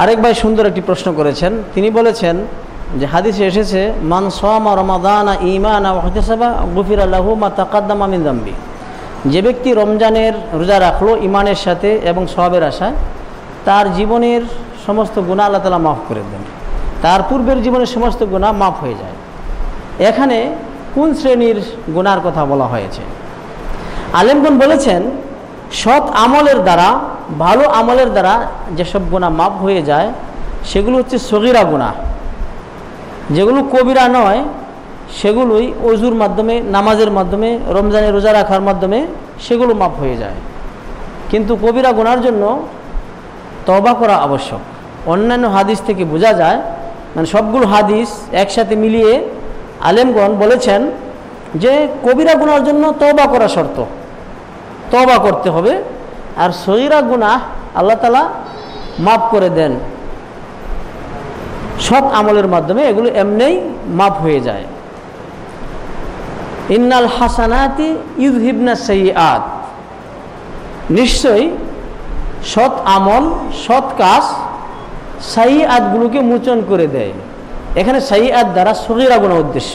আরেক ভাই সুন্দর একটি প্রশ্ন করেছেন। তিনি বলেছেন যে হাদিসে এসেছে, মান আল্লাহু মা দাম্বি। যে ব্যক্তি রমজানের রোজা রাখল ইমানের সাথে এবং সবের আশায়, তার জীবনের সমস্ত গুণা আল্লাহ তালা মাফ করে দেন। তার পূর্বের জীবনের সমস্ত গুণা মাফ হয়ে যায়। এখানে কোন শ্রেণির গুনার কথা বলা হয়েছে? আলেমগন বলেছেন, সৎ আমলের দ্বারা ভালো আমলের দ্বারা যেসব গুণা মাপ হয়ে যায়, সেগুলো হচ্ছে সগিরা গুণা যেগুলো কবিরা নয়, সেগুলোই অজুর মাধ্যমে, নামাজের মাধ্যমে, রমজানে রোজা রাখার মাধ্যমে সেগুলো মাপ হয়ে যায়। কিন্তু কবিরা গুনার জন্য তবা করা আবশ্যক। অন্যান্য হাদিস থেকে বোঝা যায় মানে সবগুলো হাদিস একসাথে মিলিয়ে আলেমগণ বলেছেন যে কবিরা গুনার জন্য তবা করা শর্ত। তবা করতে হবে আর সহিরা গুনাহ আল্লাহ তালা মাফ করে দেন। সৎ আমলের মাধ্যমে এগুলো এমনিই মাফ হয়ে যায়। ইন্নাল হাসানাতি ইউহিবনা সৈয়াদ নিশ্চয়ই সৎ আমল, সৎ কাজ সাই আদগুলোকে মোচন করে দেয়। এখানে সাই আদ দ্বারা সগিরা গুণা উদ্দেশ্য,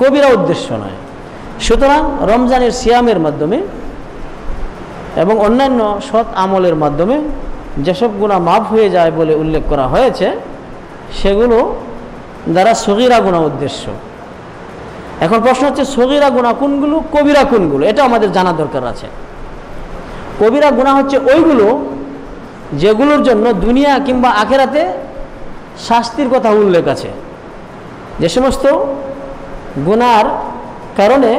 কবিরা উদ্দেশ্য নয়। সুতরাং রমজানের সিয়ামের মাধ্যমে এবং অন্যান্য সৎ আমলের মাধ্যমে যেসব গুণা মাফ হয়ে যায় বলে উল্লেখ করা হয়েছে, সেগুলো দ্বারা সগিরা গুণা উদ্দেশ্য। এখন প্রশ্ন হচ্ছে, সগিরা গুণা কোনগুলো, কবিরা কোনগুলো? এটা আমাদের জানা দরকার আছে। কবিরা গুণা হচ্ছে ওইগুলো যেগুলোর জন্য দুনিয়া কিংবা আখেরাতে শাস্তির কথা উল্লেখ আছে। যে সমস্ত গুনার কারণে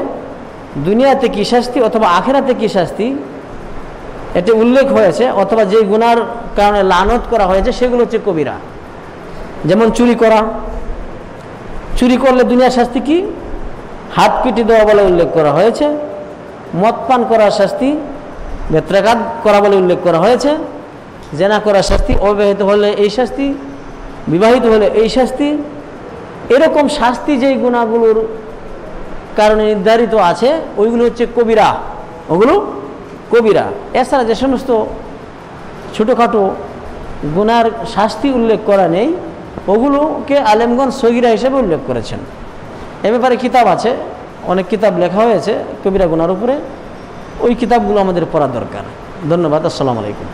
দুনিয়াতে কি শাস্তি অথবা আখেরাতে কি শাস্তি এটি উল্লেখ হয়েছে, অথবা যে গুনার কারণে লানত করা হয়েছে, সেগুলো হচ্ছে কবিরা। যেমন চুরি করা। চুরি করলে দুনিয়ার শাস্তি কি? হাত পিটি দেওয়া বলে উল্লেখ করা হয়েছে। মদ পান করার শাস্তি বেত্রাঘাত করা বলে উল্লেখ করা হয়েছে। জেনা করার শাস্তি, অবিবাহিত হলে এই শাস্তি, বিবাহিত হলে এই শাস্তি। এরকম শাস্তি যেই গুণাগুলোর কারণে নির্ধারিত আছে, ওইগুলো হচ্ছে কবিরা। ওগুলো কবিরা। এছাড়া যে সমস্ত ছোটোখাটো গুনার শাস্তি উল্লেখ করা নেই, ওগুলোকে আলেমগঞ্জ সগিরা হিসেবে উল্লেখ করেছেন। এ ব্যাপারে কিতাব আছে, অনেক কিতাব লেখা হয়েছে কবিরা গুনার উপরে। ওই কিতাবগুলো আমাদের পড়া দরকার। ধন্যবাদ, আসসালামু আলাইকুম।